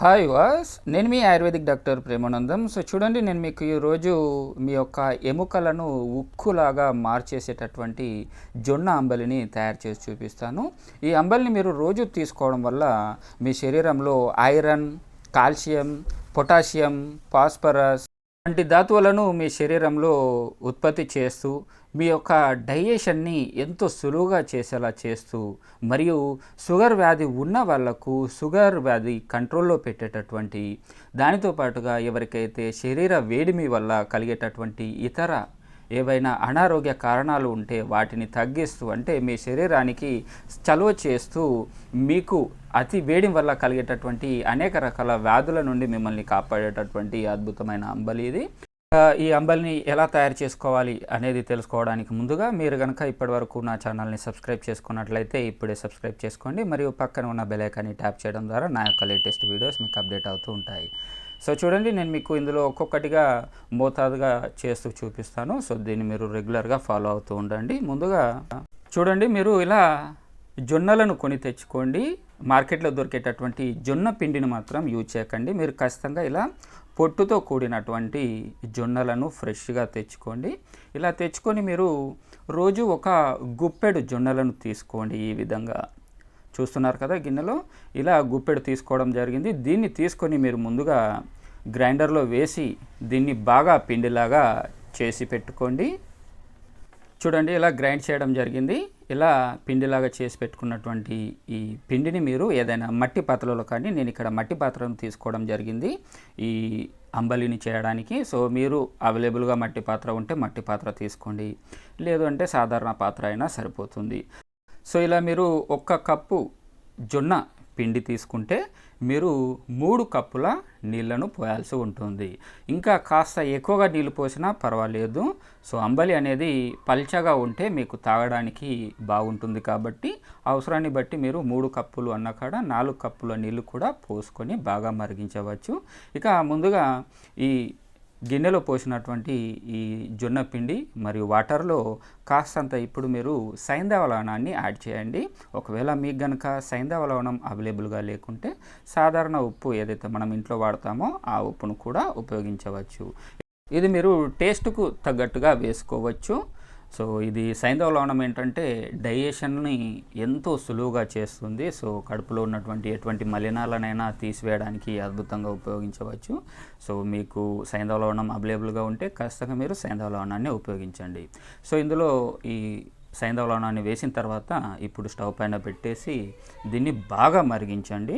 Hi వాస్ నేను మీ ఆయుర్వేదిక్ డాక్టర్ ప్రేమానందం. సో చూడండి నేను మీకు ఈరోజు మీ యొక్క ఎముకలను ఉక్కులాగా మార్చేసేటటువంటి జొన్న అంబలిని తయారు చేసి చూపిస్తాను. ఈ అంబలిని మీరు రోజు తీసుకోవడం వల్ల మీ శరీరంలో ఐరన్ కాల్షియం పొటాషియం ఫాస్ఫరస్ వంటి ధాతువులను మీ శరీరంలో ఉత్పత్తి చేస్తూ మీ యొక్క డైజెషన్ని ఎంతో సులువుగా చేసేలా చేస్తూ మరియు షుగర్ వ్యాధి ఉన్న వాళ్ళకు షుగర్ వ్యాధి కంట్రోల్లో పెట్టేటటువంటి దానితో పాటుగా ఎవరికైతే శరీర వేడిమి వల్ల కలిగేటటువంటి ఇతర ఏవైనా అనారోగ్య కారణాలు ఉంటే వాటిని తగ్గిస్తూ అంటే మీ శరీరానికి చలువ చేస్తూ మీకు అతి వేడి వల్ల కలిగేటటువంటి అనేక రకాల వ్యాధుల నుండి మిమ్మల్ని కాపాడేటటువంటి అద్భుతమైన అంబలి ఇది. ఈ అంబలిని ఎలా తయారు చేసుకోవాలి అనేది తెలుసుకోవడానికి ముందుగా మీరు కనుక ఇప్పటివరకు నా ఛానల్ని సబ్స్క్రైబ్ చేసుకున్నట్లయితే ఇప్పుడే సబ్స్క్రైబ్ చేసుకోండి. మరియు పక్కన ఉన్న బెలైకాన్ని ట్యాప్ చేయడం ద్వారా నా యొక్క లేటెస్ట్ వీడియోస్ మీకు అప్డేట్ అవుతూ ఉంటాయి. సో చూడండి నేను మీకు ఇందులో ఒక్కొక్కటిగా మోతాదుగా చేస్తూ చూపిస్తాను. సో దీన్ని మీరు రెగ్యులర్గా ఫాలో అవుతూ ఉండండి. ముందుగా చూడండి మీరు ఇలా జొన్నలను కొని తెచ్చుకోండి. మార్కెట్లో దొరికేటటువంటి జొన్న పిండిని మాత్రం యూజ్ చేయకండి. మీరు ఖచ్చితంగా ఇలా పొట్టుతో కూడినటువంటి జొన్నలను ఫ్రెష్గా తెచ్చుకోండి. ఇలా తెచ్చుకొని మీరు రోజు ఒక గుప్పెడు జొన్నలను తీసుకోండి ఈ విధంగా. చూస్తున్నారు కదా గిన్నెలో? ఇలా గుప్పెడు తీసుకోవడం జరిగింది. దీన్ని తీసుకొని మీరు ముందుగా గ్రైండర్లో వేసి దీన్ని బాగా పిండిలాగా చేసి పెట్టుకోండి. చూడండి ఇలా గ్రైండ్ చేయడం జరిగింది. ఇలా పిండిలాగా చేసి పెట్టుకున్నటువంటి ఈ పిండిని మీరు ఏదైనా మట్టి పాత్రలో కానీ నేను ఇక్కడ మట్టి పాత్రను తీసుకోవడం జరిగింది. ఈ అంబలిని చేయడానికి. సో మీరు అవైలబుల్గా మట్టి పాత్ర ఉంటే మట్టి పాత్ర తీసుకోండి. లేదు అంటే సాధారణ పాత్ర అయినా సరిపోతుంది. సో ఇలా మీరు ఒక్క కప్పు జొన్న పిండి తీసుకుంటే మీరు మూడు కప్పుల నీళ్ళను పోయాల్సి ఉంటుంది. ఇంకా కాస్త ఎక్కువగా నీళ్ళు పోసినా పర్వాలేదు. సో అంబలి అనేది పల్చగా ఉంటే మీకు తాగడానికి బాగుంటుంది కాబట్టి అవసరాన్ని బట్టి మీరు మూడు కప్పులు అన్న కాడ నాలుగు కప్పుల నీళ్ళు కూడా పోసుకొని బాగా మరిగించవచ్చు. ఇక ముందుగా ఈ గిన్నెలో పోసినటువంటి ఈ జొన్న పిండి మరియు వాటర్లో కాస్తంత ఇప్పుడు మీరు సైంధవ లవణాన్ని యాడ్ చేయండి. ఒకవేళ మీకు గనక సైంధవ లవణం అవైలబుల్గా లేకుంటే సాధారణ ఉప్పు ఏదైతే మనం ఇంట్లో వాడతామో ఆ ఉప్పును కూడా ఉపయోగించవచ్చు. ఇది మీరు టేస్ట్కు తగ్గట్టుగా వేసుకోవచ్చు. సో ఇది సైంధవ లవణం ఏంటంటే డైజెషన్ని ఎంతో సులువుగా చేస్తుంది. సో కడుపులో ఉన్నటువంటి ఎటువంటి మలినాలనైనా తీసివేయడానికి అద్భుతంగా ఉపయోగించవచ్చు. సో మీకు సైంధవ లవణం అవైలబుల్గా ఉంటే ఖచ్చితంగా మీరు సైంధవ లవణాన్ని ఉపయోగించండి. సో ఇందులో ఈ సైంధవ లవణాన్ని వేసిన తర్వాత ఇప్పుడు స్టవ్ పైన పెట్టేసి దీన్ని బాగా మరిగించండి.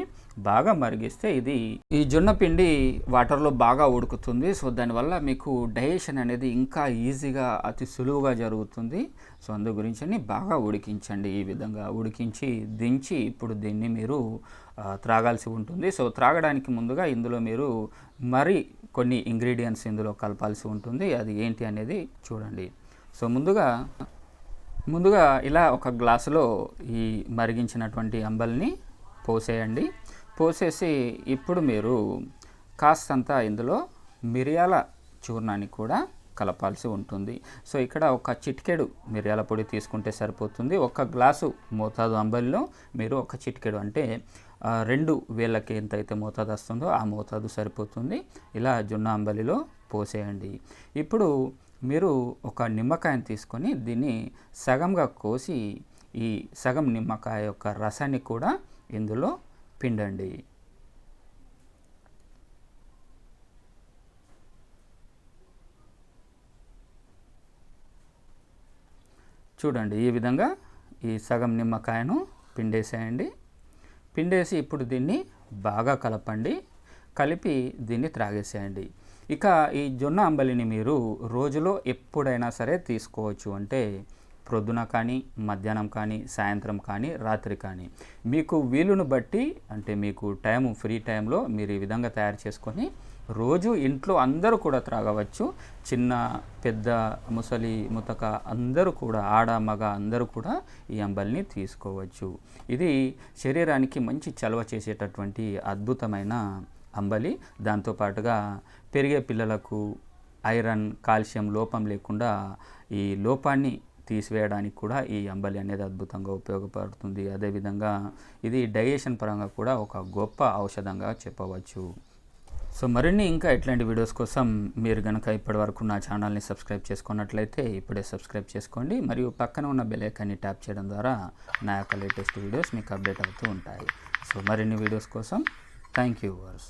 బాగా మరిగిస్తే ఇది ఈ జొన్న పిండి వాటర్లో బాగా ఉడుకుతుంది. సో దానివల్ల మీకు డైజెషన్ అనేది ఇంకా ఈజీగా అతి సులువుగా జరుగుతుంది. సో అందు గురించి బాగా ఉడికించండి. ఈ విధంగా ఉడికించి దించి ఇప్పుడు దీన్ని మీరు త్రాగాల్సి ఉంటుంది. సో త్రాగడానికి ముందుగా ఇందులో మీరు మరి కొన్ని ఇంగ్రీడియంట్స్ ఇందులో కలపాల్సి ఉంటుంది. అది ఏంటి అనేది చూడండి. సో ముందుగా ముందుగా ఇలా ఒక గ్లాసులో ఈ మరిగించినటువంటి అంబల్ని పోసేయండి. పోసేసి ఇప్పుడు మీరు కాస్తంత ఇందులో మిరియాల చూర్ణాన్ని కూడా కలపాల్సి ఉంటుంది. సో ఇక్కడ ఒక చిటికెడు మిరియాల పొడి తీసుకుంటే సరిపోతుంది. ఒక గ్లాసు మోతాదు అంబలిలో మీరు ఒక చిటికెడు అంటే రెండు వేళ్ళకి ఎంత అయితే మోతాదు వస్తుందో ఆ మోతాదు సరిపోతుంది. ఇలా జొన్న అంబలిలో పోసేయండి. ఇప్పుడు మీరు ఒక నిమ్మకాయని తీసుకొని దీన్ని సగంగా కోసి ఈ సగం నిమ్మకాయ యొక్క రసాన్ని కూడా ఇందులో పిండండి. చూడండి ఈ విధంగా ఈ సగం నిమ్మకాయను పిండేసేయండి. పిండేసి ఇప్పుడు దీన్ని బాగా కలపండి. కలిపి దీన్ని త్రాగేసేయండి. ఇక ఈ జొన్న అంబలిని మీరు రోజులో ఎప్పుడైనా సరే తీసుకోవచ్చు అంటే ప్రొద్దున కానీ మధ్యాహ్నం కానీ సాయంత్రం కానీ రాత్రి కానీ. మీకు వీలును బట్టి అంటే మీకు టైం ఫ్రీ టైంలో మీరు ఈ విధంగా తయారు చేసుకొని రోజు ఇంట్లో అందరూ కూడా త్రాగవచ్చు. చిన్న పెద్ద ముసలి ముతక అందరూ కూడా ఆడ మగ అందరూ కూడా ఈ అంబలిని తీసుకోవచ్చు. ఇది శరీరానికి మంచి చలవ చేసేటటువంటి అద్భుతమైన అంబలి. దాంతోపాటుగా పెరిగే పిల్లలకు ఐరన్ కాల్షియం లోపం లేకుండా ఈ లోపాన్ని తీసివేయడానికి కూడా ఈ అంబలి అనేది అద్భుతంగా ఉపయోగపడుతుంది. అదేవిధంగా ఇది డైజెషన్ పరంగా కూడా ఒక గొప్ప ఔషధంగా చెప్పవచ్చు. సో మరిన్ని ఇంకా ఇట్లాంటి వీడియోస్ కోసం మీరు కనుక ఇప్పటివరకు నా ఛానల్ని సబ్స్క్రైబ్ చేసుకున్నట్లయితే ఇప్పుడే సబ్స్క్రైబ్ చేసుకోండి. మరియు పక్కన ఉన్న బెల్ ఐకాన్ని ట్యాప్ చేయడం ద్వారా నా యొక్క లేటెస్ట్ వీడియోస్ మీకు అప్డేట్ అవుతూ ఉంటాయి. సో మరిన్ని వీడియోస్ కోసం థ్యాంక్ యూ వర్స్